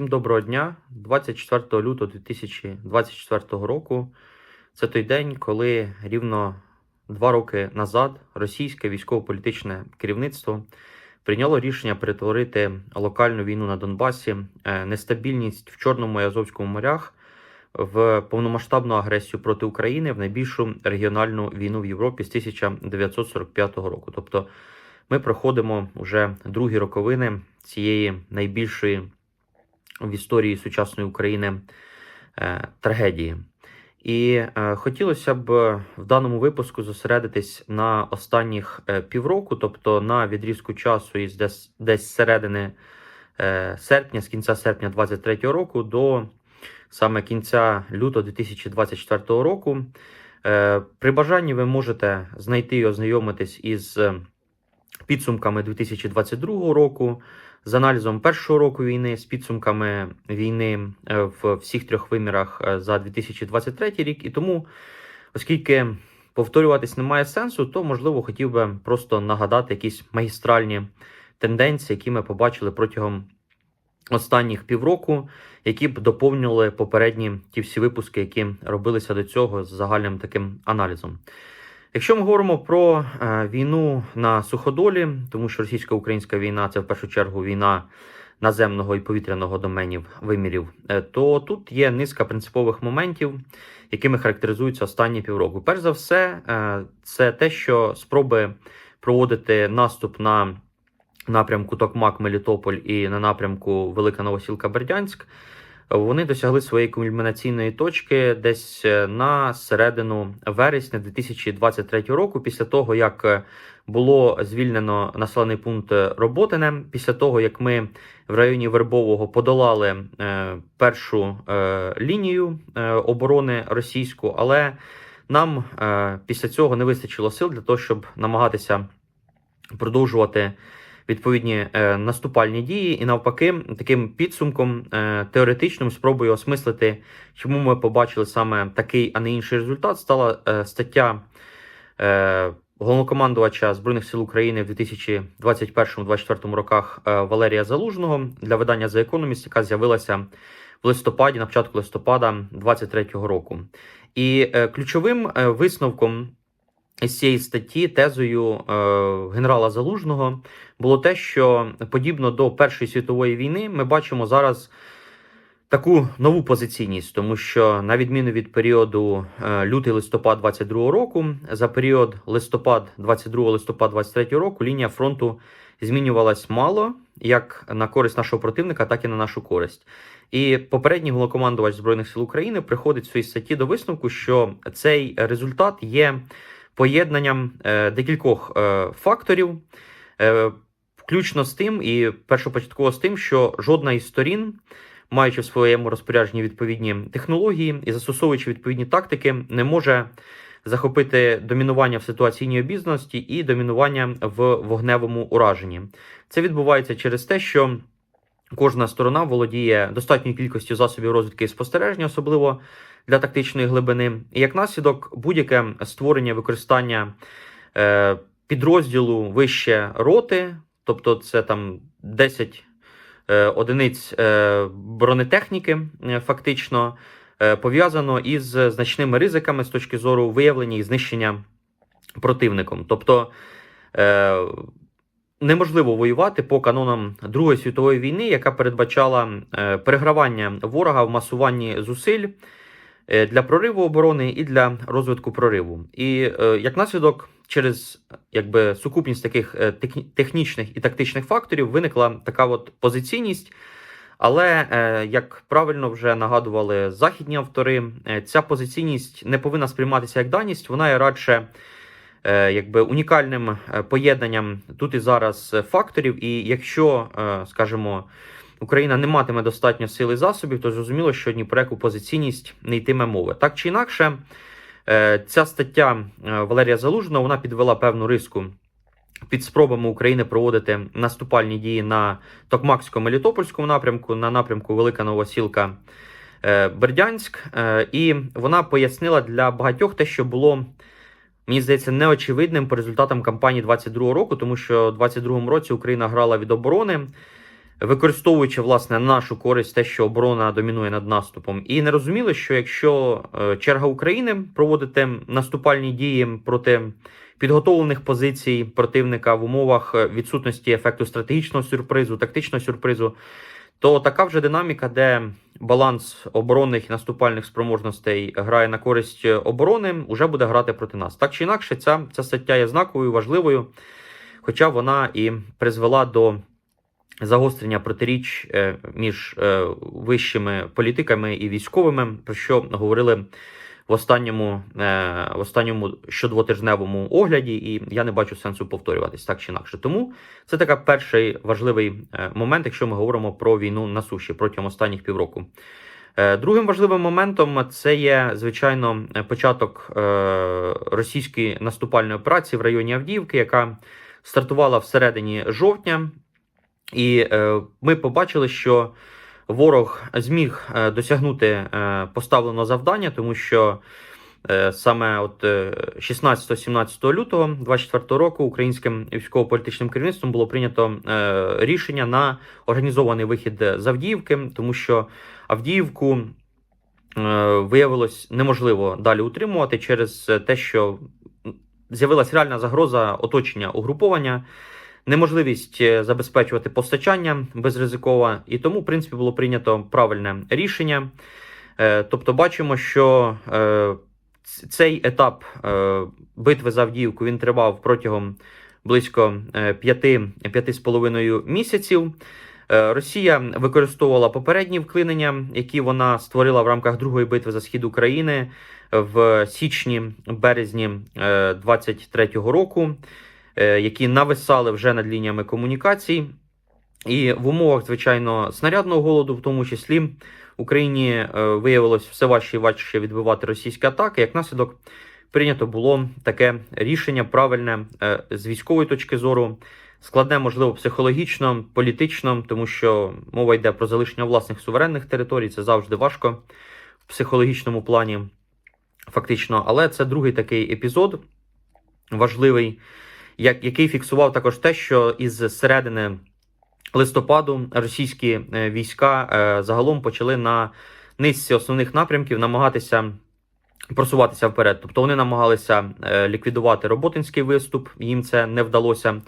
Всім доброго дня. 24 лютого 2024 року. Це той день, коли рівно два роки назад російське військово-політичне керівництво прийняло рішення перетворити локальну війну на Донбасі, е, нестабільність в Чорному і Азовському морях в повномасштабну агресію проти України в найбільшу регіональну війну в Європі з 1945 року. Тобто ми проходимо вже другі роковини цієї найбільшої в історії сучасної України е, трагедії. І е, хотілося б в даному випуску зосередитись на останніх е, півроку, тобто на відрізку часу із десь, десь середини е, серпня, з кінця серпня 2023 року до саме кінця лютого 2024 року. Е, при бажанні ви можете знайти і ознайомитись із е, підсумками 2022 року, з аналізом першого року війни, з підсумками війни е, в всіх трьох вимірах е, за 2023 рік. І тому, оскільки повторюватись немає сенсу, то можливо хотів би просто нагадати якісь магістральні тенденції, які ми побачили протягом останніх півроку, які б доповнювали попередні ті всі випуски, які робилися до цього з загальним таким аналізом. Якщо ми говоримо про е, війну на суходолі, тому що російсько-українська війна це в першу чергу війна наземного і повітряного доменів вимірів, е, то тут є низка принципових моментів, якими характеризуються останні півроку. Перш за все, е, це те, що спроби проводити наступ на напрямку Токмак, Мелітополь і на напрямку Велика Новосілка Бердянськ. Вони досягли своєї кульмінаційної точки десь е, на середину вересня 2023 року, після того як е, було звільнено населений пункт Роботине, після того як ми в районі Вербового подолали е, першу лінію оборони російську, але нам після цього не вистачило сил для того, щоб намагатися продовжувати відповідні е, наступальні дії, і навпаки, таким підсумком е, теоретичним спробою осмислити, чому ми побачили саме такий, а не інший результат, стала е, стаття головнокомандувача збройних сил України в 2021-2024 роках Валерія Залужного для видання The Economist, яка з'явилася в листопаді, на початку листопада 2023 року. І ключовим висновком з цієї статті тезою е, генерала Залужного було те, що подібно до Першої світової війни ми бачимо зараз таку нову позиційність, тому що на відміну від періоду е, лютий-листопад 22 року, за період листопад 22 листопад 23 року лінія фронту змінювалась мало як на користь нашого противника, так і на нашу користь. І попередній головнокомандувач збройних сил України приходить в своїй статті до висновку, що цей результат є поєднанням е, декількох е, факторів, е, включно з тим, і першопочатково з тим, що жодна із сторін, маючи в своєму розпорядженні відповідні технології і застосовуючи відповідні тактики, не може захопити домінування в ситуаційній обізнаності і домінування в вогневому ураженні. Це відбувається через те, що кожна сторона володіє достатньою кількістю засобів розвідки і спостереження, особливо для тактичної глибини. І як наслідок, будь-яке створення використання е, підрозділу вище роти, тобто це там 10 е, одиниць е, бронетехніки, е, фактично, е, пов'язано із значними ризиками з точки зору виявлення і знищення противником. Тобто е, неможливо воювати по канонам Другої світової війни, яка передбачала е, перегравання ворога в масуванні зусиль для прориву оборони і для розвитку прориву. І е, як наслідок, через якби сукупність таких е, технічних і тактичних факторів виникла така от позиційність. Але е, як правильно вже нагадували західні автори, е, ця позиційність не повинна сприйматися як даність, вона є радше е, якби унікальним е, поєднанням тут і зараз е, факторів. І якщо, е, скажімо, Україна не матиме достатньо сили засобів, то зрозуміло, що ні про яку позиційність не йтиме мови. Так чи інакше, е, ця стаття е, Валерія Залужного вона підвела певну риску під спробами України проводити наступальні дії на Токмаксько-Мелітопольському напрямку, на напрямку Велика Новосілка е, Бердянськ. І вона пояснила для багатьох те, що було. Мені здається, неочевидним по результатам кампанії 22-го року, тому що в 22-му році Україна грала від оборони. Використовуючи власне на нашу користь те, що оборона домінує над наступом, і не розуміли, що якщо е, черга України проводити наступальні дії проти підготовлених позицій противника в умовах е, відсутності ефекту стратегічного сюрпризу, тактичного сюрпризу, то така вже динаміка, де баланс оборонних і наступальних спроможностей грає на користь оборони, вже буде грати проти нас. Так чи інакше, ця, ця стаття є знаковою, важливою, хоча вона і призвела до загострення протиріч е, між е, вищими політиками і військовими, про що говорили в останньому, е, в останньому щодвотижневому огляді, і я не бачу сенсу повторюватись так чи інакше. Тому це така перший важливий момент, якщо ми говоримо про війну на суші протягом останніх півроку. Другим важливим моментом це є звичайно початок російської наступальної операції в районі Авдіївки, яка стартувала всередині жовтня, і е, ми побачили, що ворог зміг е, досягнути е, поставленого завдання, тому що саме от е, 16-17 лютого 24 року українським військово-політичним керівництвом було прийнято рішення на організований вихід з Авдіївки, тому що Авдіївку виявилось неможливо далі утримувати через те, що з'явилася реальна загроза оточення угруповання неможливість е, забезпечувати постачання безризиково, і тому, в принципі, було прийнято правильне рішення. Е, Тобто, бачимо, що е, цей етап битви за Авдіївку він тривав протягом близько е, 5-5,5 місяців. Росія використовувала попередні вклинення, які вона створила в рамках другої битви за схід України в січні-березні 23-го року які нависали вже над лініями комунікацій. І в умовах, звичайно, снарядного голоду, в тому числі, Україні е, виявилось все важче і важче відбивати російські атаки. Як наслідок, прийнято було таке рішення правильне е, з військової точки зору, складне, можливо, психологічно, політично, тому що мова йде про залишення власних суверенних територій. Це завжди важко в психологічному плані, фактично. Але це другий такий епізод важливий який фіксував також те, що із середини листопаду російські е, війська е, загалом почали на низці основних напрямків намагатися просуватися вперед. Тобто вони намагалися е, ліквідувати роботинський виступ, їм це не вдалося.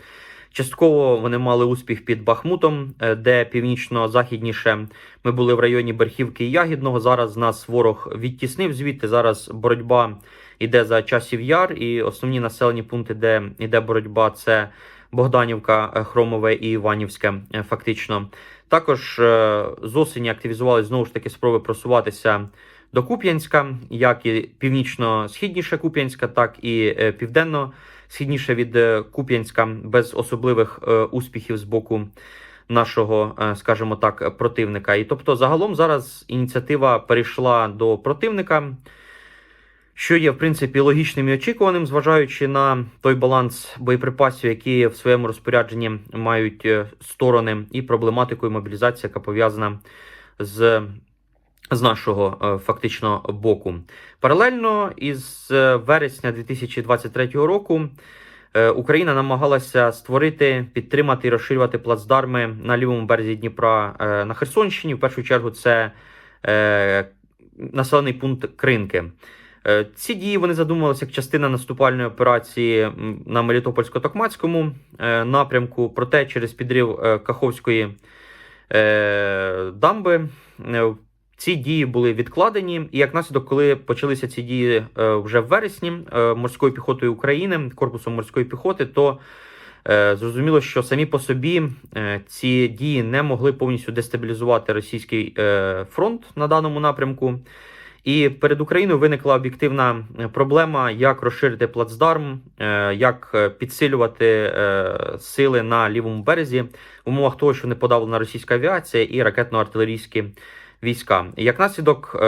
Частково вони мали успіх під Бахмутом, де північно-західніше ми були в районі Берхівки і Ягідного. Зараз нас ворог відтіснив звідти. Зараз боротьба йде за часів яр, і основні населені пункти, де йде боротьба, це Богданівка, е, Хромове і Іванівське. е, Фактично, також е, з осені активізувалися знову ж таки спроби просуватися до Куп'янська, як і північно-східніше Куп'янська, так і е, південно східніше від Куп'янська, без особливих успіхів з боку нашого, скажімо так, противника. І тобто, загалом зараз ініціатива перейшла до противника що є в принципі логічним і очікуваним, зважаючи на той баланс боєприпасів, які в своєму розпорядженні мають е, сторони, і проблематикою мобілізації, яка пов'язана з. З нашого е, фактично боку, паралельно із е, вересня 2023 року Україна намагалася створити, підтримати і розширювати плацдарми на лівому березі Дніпра на Херсонщині. В першу чергу, це населений пункт Кринки. Е, Ці дії вони задумувалися як частина наступальної операції на Мелітопольсько-Токмацькому е, напрямку. Проте через підрив е, Каховської дамби ці дії були відкладені. І як наслідок, коли почалися ці дії вже в вересні морською піхотою України, корпусом морської піхоти, то зрозуміло, що самі по собі ці дії не могли повністю дестабілізувати російський фронт на даному напрямку. І перед Україною виникла об'єктивна е, проблема, як розширити плацдарм, е, як е, підсилювати сили на лівому березі в умовах того, що не подавлена російська авіація і ракетно-артилерійські війська. Як наслідок,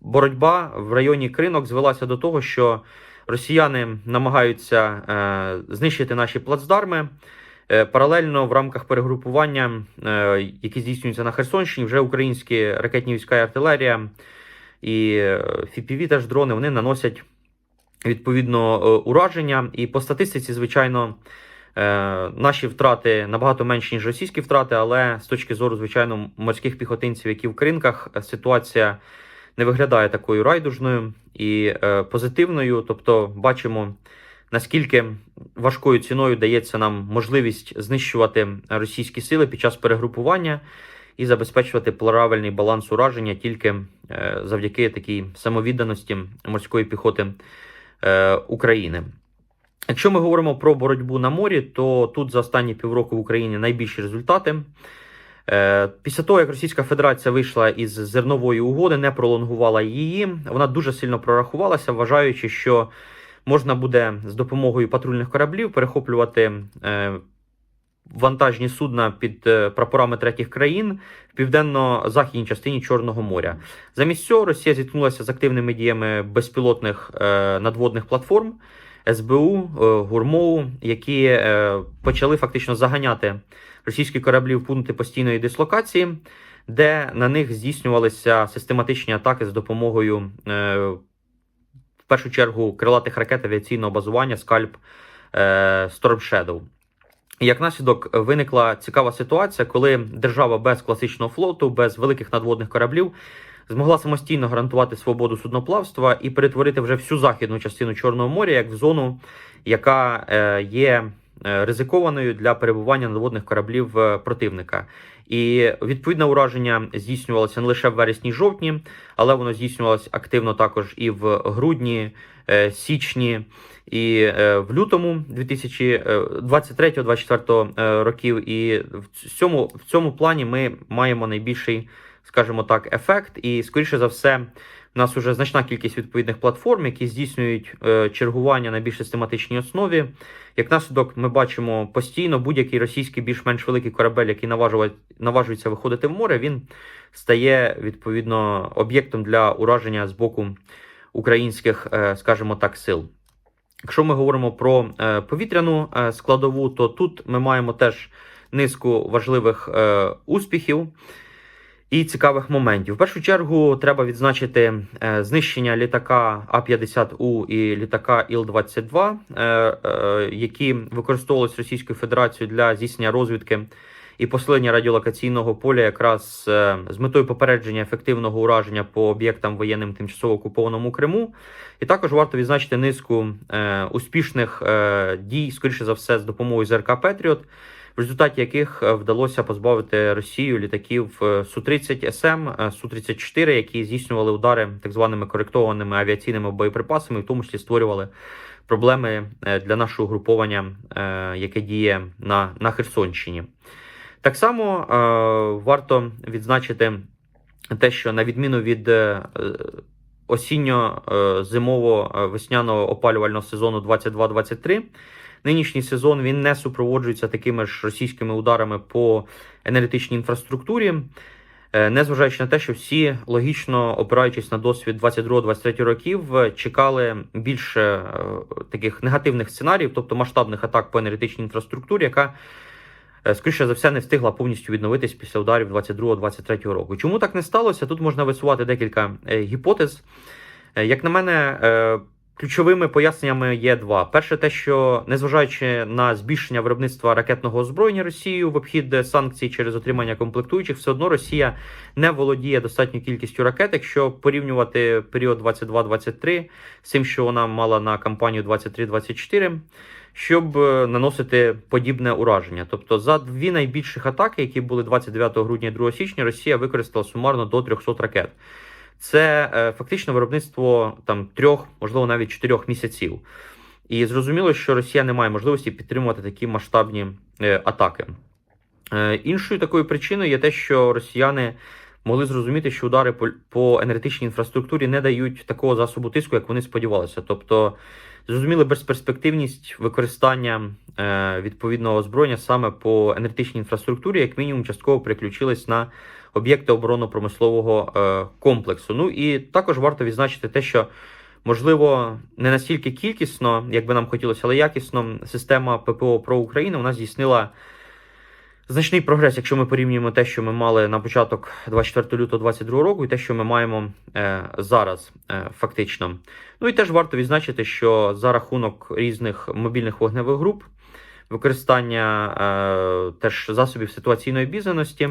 боротьба в районі Кринок звелася до того, що росіяни намагаються знищити наші плацдарми. Паралельно в рамках перегрупування, які здійснюються на Херсонщині, вже українські ракетні війська і артилерія і FPV теж дрони вони наносять відповідно е, ураження. І по статистиці, звичайно, Е, Наші втрати набагато менші, ніж російські втрати, але з точки зору, звичайно, морських піхотинців, які в кринках, е, ситуація не виглядає такою райдужною і е, позитивною. Тобто, бачимо, наскільки важкою ціною дається нам можливість знищувати російські сили під час перегрупування і забезпечувати правильний баланс ураження тільки е, завдяки такій самовідданості морської піхоти е, України. Якщо ми говоримо про боротьбу на морі, то тут за останні півроку в Україні найбільші результати. Е, Після того, як Російська Федерація вийшла із зернової угоди, не пролонгувала її, вона дуже сильно прорахувалася, вважаючи, що можна буде з допомогою патрульних кораблів перехоплювати вантажні судна під е, прапорами третіх країн в південно-західній частині Чорного моря. Замість цього Росія зіткнулася з активними діями безпілотних е, надводних платформ. СБУ, е, ГУРМОУ, які почали фактично заганяти російські кораблі в пункти постійної дислокації, де на них здійснювалися систематичні атаки з допомогою, в першу чергу, крилатих ракет авіаційного базування Скальп Storm Shadow. Як наслідок виникла цікава ситуація, коли держава без класичного флоту, без великих надводних кораблів змогла самостійно гарантувати свободу судноплавства і перетворити вже всю західну частину Чорного моря як в зону, яка е, є е, ризикованою для перебування надводних кораблів е, противника. І відповідне ураження здійснювалося не лише в вересні жовтні, але воно здійснювалося активно також і в грудні, січні і в лютому 2023-2024 е, років. І в цьому, в цьому плані ми маємо найбільший, скажімо так, ефект. І скоріше за все, у нас вже значна кількість відповідних платформ, які здійснюють е, чергування на більш систематичній основі. Як наслідок, ми бачимо постійно будь-який російський більш-менш великий корабель, який наважує, наважується виходити в море, він стає відповідно об'єктом для ураження з боку українських, е, скажімо так, сил. Якщо ми говоримо про е, повітряну е, складову, то тут ми маємо теж низку важливих е, успіхів і цікавих моментів. В першу чергу треба відзначити знищення літака А-50У і літака Іл-22, е, е, які використовувалися Російською Федерацією для здійснення розвідки і посилення радіолокаційного поля, якраз е, з метою попередження ефективного ураження по об'єктам воєнним тимчасово окупованому Криму. І також варто відзначити низку е, успішних е, дій, скоріше за все, з допомогою ЗРК Петріот в результаті яких вдалося позбавити Росію літаків е, Су-30 СМ, е, Су-34, які здійснювали удари так званими коректованими авіаційними боєприпасами, в тому числі створювали проблеми для нашого угруповання, яке діє на, на Херсонщині. Так само е, варто відзначити те, що на відміну від е, осінньо-зимово-весняного опалювального сезону 22-23, Нинішній сезон він не супроводжується такими ж російськими ударами по енергетичній інфраструктурі, е, незважаючи на те, що всі логічно опираючись на досвід 22-23 років, чекали більше е, таких негативних сценаріїв, тобто масштабних атак по енергетичній інфраструктурі, яка е, Скоріше за все, не встигла повністю відновитись після ударів 22-23 року. Чому так не сталося? Тут можна висувати декілька гіпотез. Як на мене, Ключовими поясненнями є два: перше, те, що незважаючи на збільшення виробництва ракетного озброєння Росією в обхід санкцій через отримання комплектуючих, все одно Росія не володіє достатньою кількістю ракет, якщо порівнювати період 22-23 з тим, що вона мала на кампанію 23-24, щоб е, наносити подібне ураження. Тобто за дві найбільших атаки, які були 29 грудня і 2 січня, Росія використала сумарно до 300 ракет це е, фактично виробництво там трьох, можливо, навіть чотирьох місяців. І зрозуміло, що Росія не має можливості підтримувати такі масштабні е, атаки. Іншою такою причиною є те, що росіяни могли зрозуміти, що удари по, енергетичній інфраструктурі не дають такого засобу тиску, як вони сподівалися. Тобто зрозуміли безперспективність використання е, відповідного озброєння саме по енергетичній інфраструктурі, як мінімум, частково переключились на об'єкти оборонно-промислового е, комплексу. Ну і також варто відзначити те, що можливо не настільки кількісно, як би нам хотілося, але якісно система ППО про Україну вона здійснила. Значний прогрес, якщо ми порівнюємо те, що ми мали на початок 24 лютого 2022 року, і те, що ми маємо е, зараз, е, фактично. Ну і теж варто відзначити, що за рахунок різних мобільних вогневих груп використання е, теж засобів ситуаційної обізнаності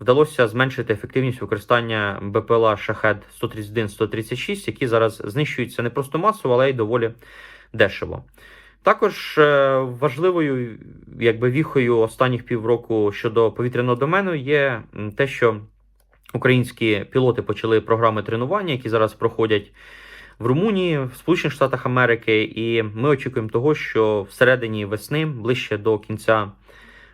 вдалося зменшити ефективність використання БПЛА Шахед 131-136, які зараз знищуються не просто масово, але й доволі дешево. Також е, важливою якби віхою останніх півроку щодо повітряного домену є те, що українські пілоти почали програми тренування, які зараз проходять в Румунії, в Сполучених Штатах Америки, і ми очікуємо того, що всередині весни, ближче до кінця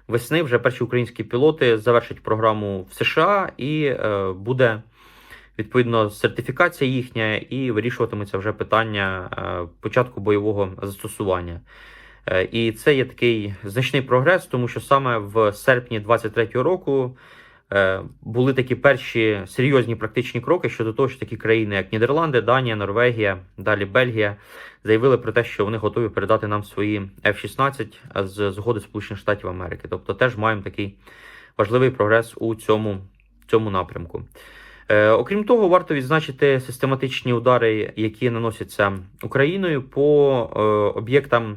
весни, вже перші українські пілоти завершать програму в США і е, буде відповідно сертифікація їхня, і вирішуватиметься вже питання е, початку бойового застосування. Е, І це є такий значний прогрес, тому що саме в серпні 23-го року е, були такі перші серйозні практичні кроки щодо того, що такі країни, як Нідерланди, Данія, Норвегія, далі Бельгія, заявили про те, що вони готові передати нам свої F-16 з згоди Сполучених Штатів Америки. Тобто, теж маємо такий важливий прогрес у цьому, цьому напрямку. Е, окрім того, варто відзначити систематичні удари, які наносяться Україною по е, об'єктам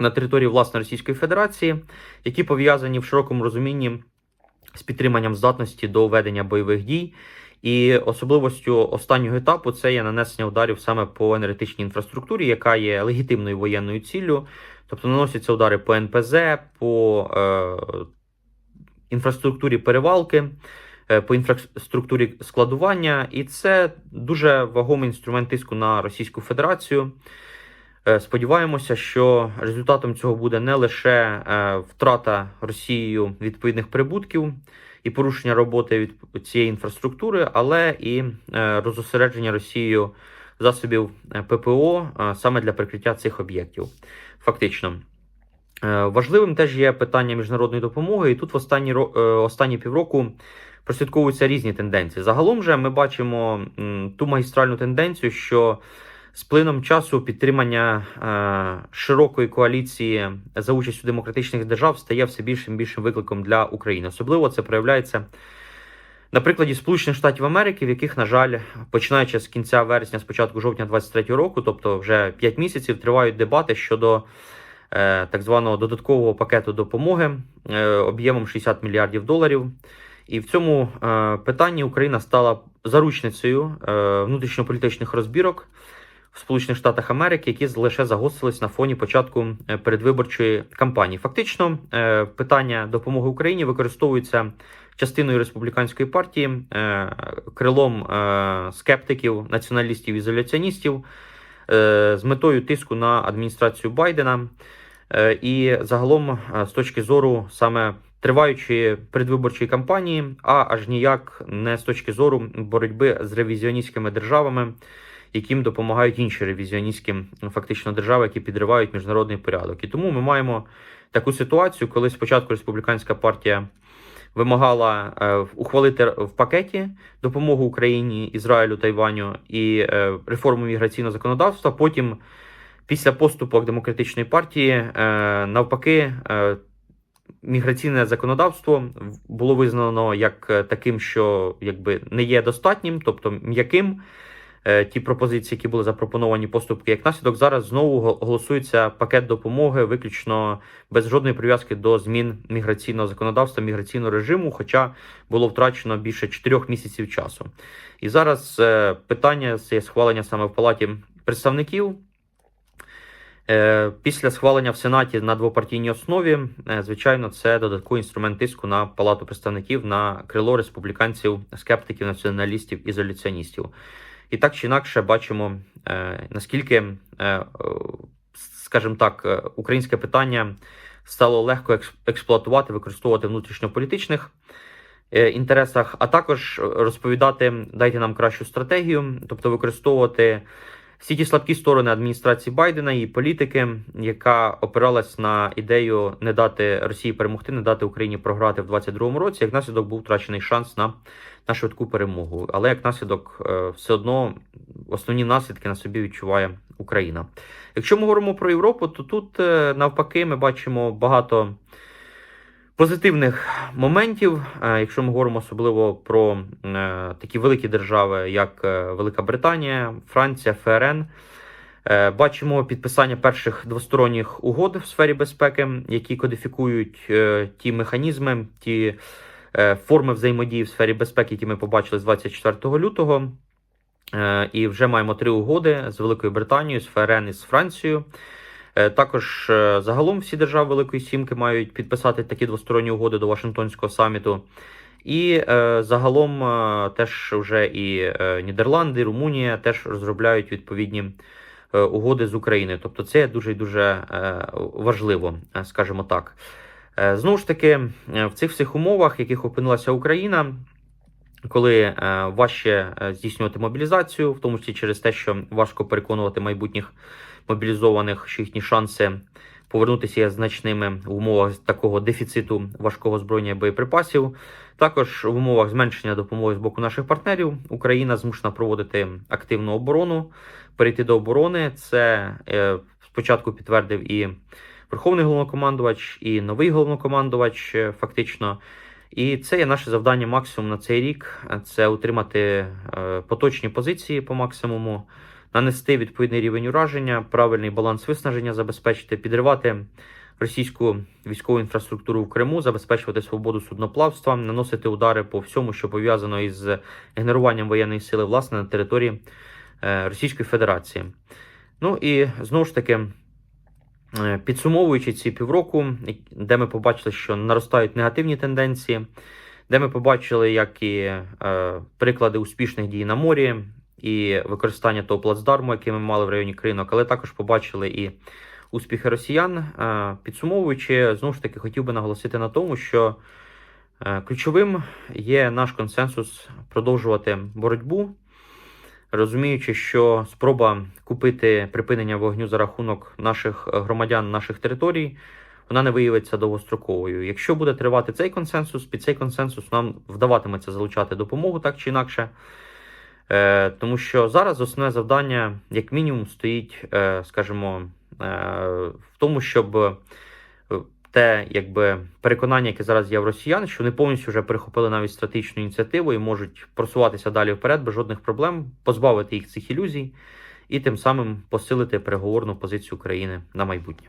на території власне Російської Федерації, які пов'язані в широкому розумінні з підтриманням здатності до ведення бойових дій. І особливостю останнього етапу це є нанесення ударів саме по енергетичній інфраструктурі, яка є легітимною воєнною ціллю. Тобто наносяться удари по НПЗ, по е, інфраструктурі перевалки, по інфраструктурі складування, і це дуже вагомий інструмент тиску на Російську Федерацію. Е, Сподіваємося, що результатом цього буде не лише е, втрата Росією відповідних прибутків і порушення роботи від цієї інфраструктури, але і е, розосередження Росією засобів е, ППО е, саме для прикриття цих об'єктів. Фактично. Е, Важливим теж є питання міжнародної допомоги, і тут в останні, е, останні півроку прослідковуються різні тенденції. Загалом же ми бачимо ту магістральну тенденцію, що з плином часу підтримання е, широкої коаліції за участю демократичних держав стає все більшим більшим викликом для України. Особливо це проявляється на прикладі Сполучених Штатів Америки, в яких, на жаль, починаючи з кінця вересня, з початку жовтня 2023 року, тобто вже 5 місяців, тривають дебати щодо е, так званого додаткового пакету допомоги е, об'ємом 60 мільярдів доларів. І в цьому е, питанні Україна стала заручницею е, внутрішньополітичних розбірок в Сполучених Штатах Америки, які лише загострились на фоні початку е, передвиборчої кампанії. Фактично, питання допомоги Україні використовується частиною республіканської партії, крилом скептиків, націоналістів, ізоляціоністів з метою тиску на адміністрацію Байдена. І загалом, з точки зору саме триваючої передвиборчої кампанії, а аж ніяк не з точки зору боротьби з ревізіоністськими державами, яким допомагають інші ревізіоністські фактично держави, які підривають міжнародний порядок. І тому ми маємо таку ситуацію, коли спочатку республіканська партія вимагала е, ухвалити в пакеті допомогу Україні, Ізраїлю, Тайваню і е, реформу міграційного законодавства. Потім, після поступок демократичної партії, е, навпаки. Міграційне законодавство було визнано як е, таким, що якби не є достатнім, тобто м'яким. Е, Ті пропозиції, які були запропоновані поступки, як наслідок, зараз знову голосується пакет допомоги виключно без жодної прив'язки до змін міграційного законодавства, міграційного режиму, хоча було втрачено більше 4 місяців часу. І зараз е, питання це схвалення саме в палаті представників. Е, Після схвалення в Сенаті на двопартійній основі, е, звичайно, це додатковий інструмент тиску на Палату представників на крило республіканців, скептиків, націоналістів, ізоляціоністів. І так чи інакше бачимо, е, наскільки, скажімо так, українське питання стало легко експлуатувати, використовувати в внутрішньополітичних інтересах, а також розповідати, дайте нам кращу стратегію, тобто використовувати всі ті слабкі сторони адміністрації Байдена і політики, яка опиралась на ідею не дати Росії перемогти, не дати Україні програти в 2022 році. Як наслідок був втрачений шанс на, на швидку перемогу. Але як наслідок, е, все одно основні наслідки на собі відчуває Україна. Якщо ми говоримо про Європу, то тут е, навпаки ми бачимо багато. Позитивних моментів, Е, якщо ми говоримо особливо про е, такі великі держави, як е, Велика Британія, Франція, ФРН, Бачимо підписання перших двосторонніх угод в сфері безпеки, які кодифікують ті механізми, ті форми взаємодії в сфері безпеки, які ми побачили з 24 лютого. І вже маємо три угоди з Великою Британією, з ФРН і з Францією. Е, Також е, загалом всі держави Великої Сімки мають підписати такі двосторонні угоди до Вашингтонського саміту. І е, загалом теж вже і Нідерланди, Румунія теж розробляють відповідні угоди з Україною. Тобто це дуже і дуже важливо, скажімо так. Знову ж таки, в цих всіх умовах, в яких опинилася Україна, коли важче здійснювати мобілізацію, в тому числі через те, що важко переконувати майбутніх мобілізованих, що їхні шанси повернутися є значними в умовах такого дефіциту важкого зброєння і боєприпасів. Також в умовах зменшення допомоги з боку наших партнерів Україна змушена проводити активну оборону, перейти до оборони. Це е, спочатку підтвердив і Верховний головнокомандувач, і новий головнокомандувач, е, фактично. І це є наше завдання максимум на цей рік: це утримати е, поточні позиції по максимуму, нанести відповідний рівень ураження, правильний баланс виснаження забезпечити, підривати російську військову інфраструктуру в Криму, забезпечувати свободу судноплавства, наносити удари по всьому, що пов'язано із генеруванням воєнної сили власне на території е, Російської Федерації. Ну і знову ж таки. Е, Підсумовуючи ці півроку, де ми побачили, що наростають негативні тенденції, де ми побачили, як і е, приклади успішних дій на морі, і використання того плацдарму, який ми мали в районі Кринок, але також побачили і успіхи росіян. Е, підсумовуючи, знову ж таки, хотів би наголосити на тому, що е, ключовим є наш консенсус продовжувати боротьбу розуміючи, що спроба купити припинення вогню за рахунок наших громадян, наших територій, вона не виявиться довгостроковою. Якщо буде тривати цей консенсус, під цей консенсус нам вдаватиметься залучати допомогу так чи інакше. Е, Тому що зараз основне завдання, як мінімум, стоїть, е, скажімо, е, в тому, щоб е, те, якби переконання, яке зараз є в росіян, що вони повністю вже перехопили навіть стратегічну ініціативу і можуть просуватися далі вперед без жодних проблем, позбавити їх цих ілюзій і тим самим посилити переговорну позицію України на майбутнє.